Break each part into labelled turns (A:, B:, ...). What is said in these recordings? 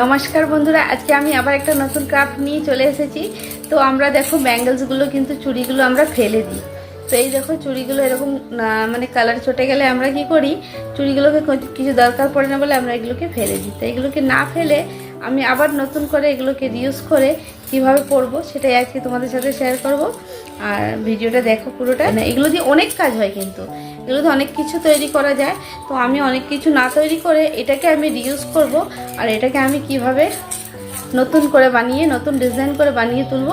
A: নমস্কার বন্ধুরা, আজকে আমি আবার একটা নতুন কাপ নিয়ে চলে এসেছি। তো আমরা দেখো ব্যাঙ্গেলসগুলো কিন্তু চুড়িগুলো আমরা ফেলে দিই। তো এই দেখো চুড়িগুলো এরকম মানে কালার চটে গেলে আমরা কি করি? চুড়িগুলোকে কিছু দরকার পড়ে না বলে আমরা এগুলোকে ফেলে দিই। তো এগুলোকে না ফেলে আমি আবার নতুন করে এগুলোকে রিউজ করে কীভাবে পরবো সেটাই আজকে তোমাদের সাথে শেয়ার করব। আর ভিডিওটা দেখো পুরোটা। না এগুলো দিয়ে অনেক কাজ হয় কিন্তু। এগুলো তো অনেক কিছু তৈরি করা যায়। তো আমি অনেক কিছু না তৈরি করে এটাকে আমি রিউজ করব আর এটাকে আমি কীভাবে নতুন করে বানিয়ে, নতুন ডিজাইন করে বানিয়ে তুলব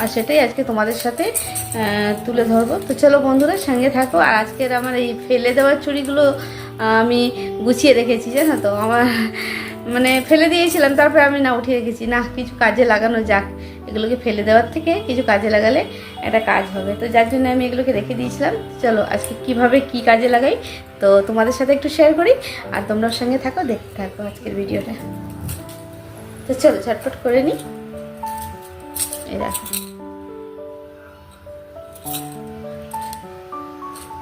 A: আর সেটাই আজকে তোমাদের সাথে তুলে ধরবো। তো চলো বন্ধুরা সঙ্গে থাকো আর আজকের আমার এই ফেলে দেওয়ার চুড়িগুলো আমি গুছিয়ে রেখেছি, জানো তো? আমার মানে ফেলে দিয়েছিলাম, তারপরে আমি না উঠিয়ে রেখেছি না, কিছু কাজে লাগানো যাক। এগুলোকে ফেলে দেওয়ার থেকে কিছু কাজে লাগালে একটা কাজ হবে। তো যার জন্য আমি এগুলোকে রেখে দিয়েছিলাম। চলো, আজকে কীভাবে কি কাজে লাগাই, তো তোমাদের সাথে একটু শেয়ার করি। আর তোমরা সঙ্গে থাকো, দেখতে থাকো আজকের ভিডিওটা। তো চলো, ঝটপট করে নিই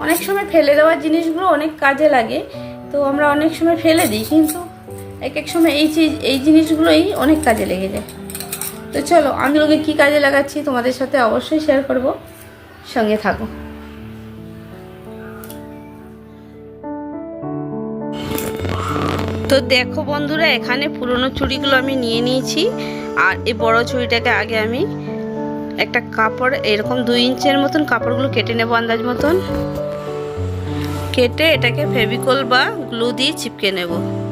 A: অনেক সময় ফেলে দেওয়ার জিনিসগুলো অনেক কাজে লাগে। তো আমরা অনেক সময় ফেলে দিই, কিন্তু এক এক সময় এই চিজ- এই জিনিসগুলোই অনেক কাজে লেগে যায়। তো চলো, আমি ওকে কী কাজে লাগাচ্ছি তোমাদের সাথে অবশ্যই শেয়ার করব। সঙ্গে থাকো। তো দেখো বন্ধুরা, এখানে পুরনো চুড়িগুলো আমি নিয়ে নিয়েছি। আর এই বড় চুড়িটাকে আগে আমি একটা কাপড়, এরকম দুই ইঞ্চের মতন কাপড়গুলো কেটে নেব আন্দাজ মতন। কেটে এটাকে ফেভিকল বা গ্লু দিয়ে চিপকে নেব।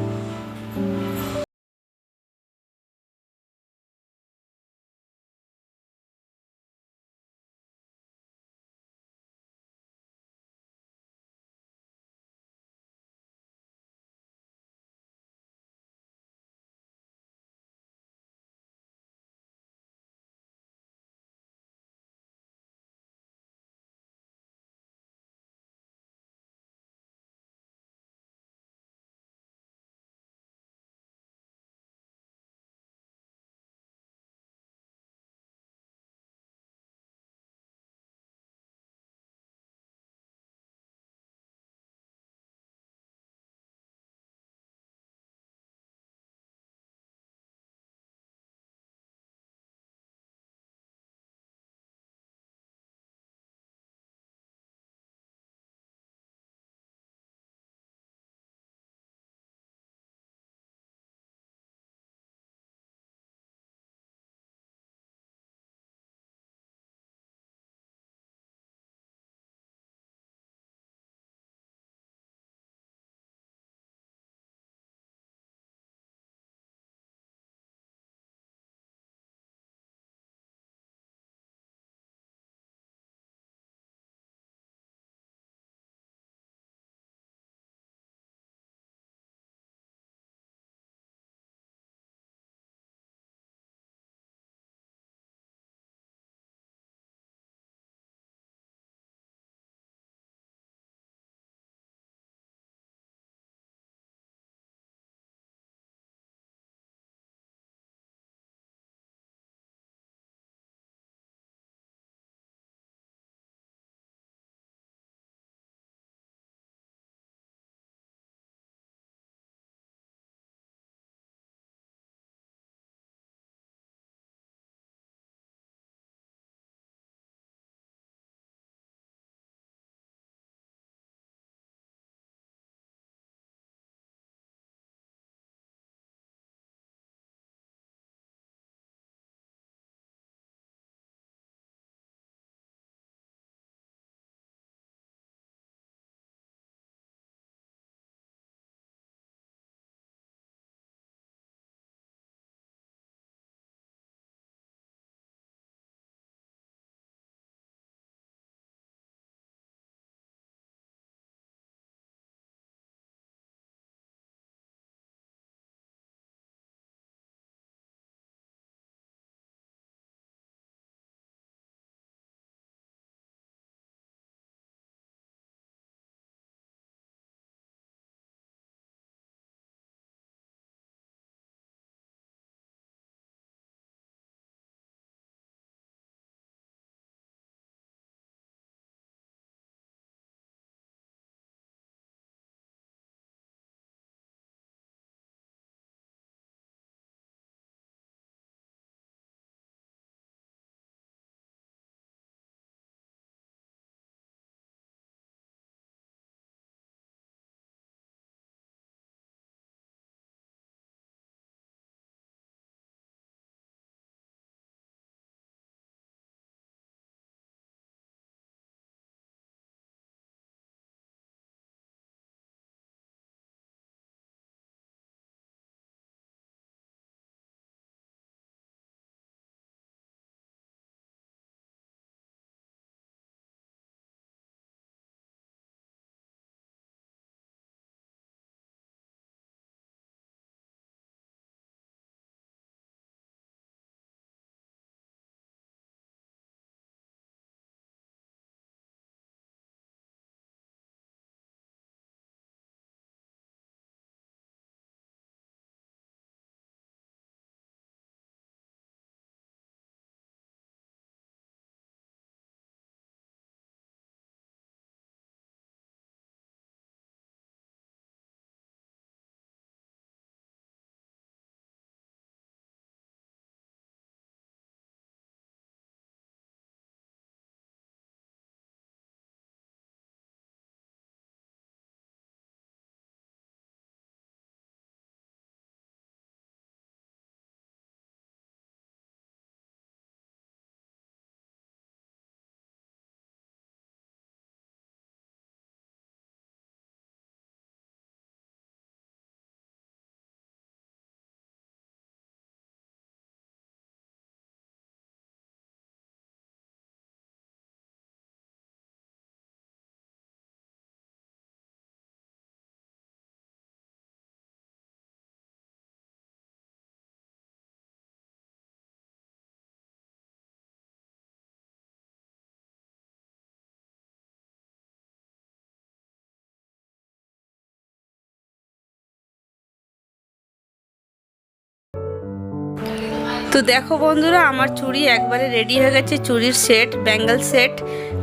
A: তো দেখো বন্ধুরা, আমার চুড়ি একবারে রেডি হয়ে গেছে, চুড়ির সেট ব্যাঙ্গেল সেট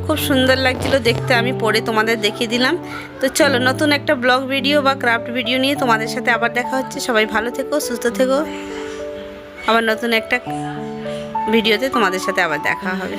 A: খুব সুন্দর লাগছিল দেখতে, আমি পরে তোমাদের দেখিয়ে দিলাম। তো চলো, নতুন একটা ব্লগ ভিডিও বা ক্রাফট ভিডিও নিয়ে তোমাদের সাথে আবার দেখা হচ্ছে। সবাই ভালো থেকো, সুস্থ থেকো। আবার নতুন একটা ভিডিওতে তোমাদের সাথে আবার দেখা হবে।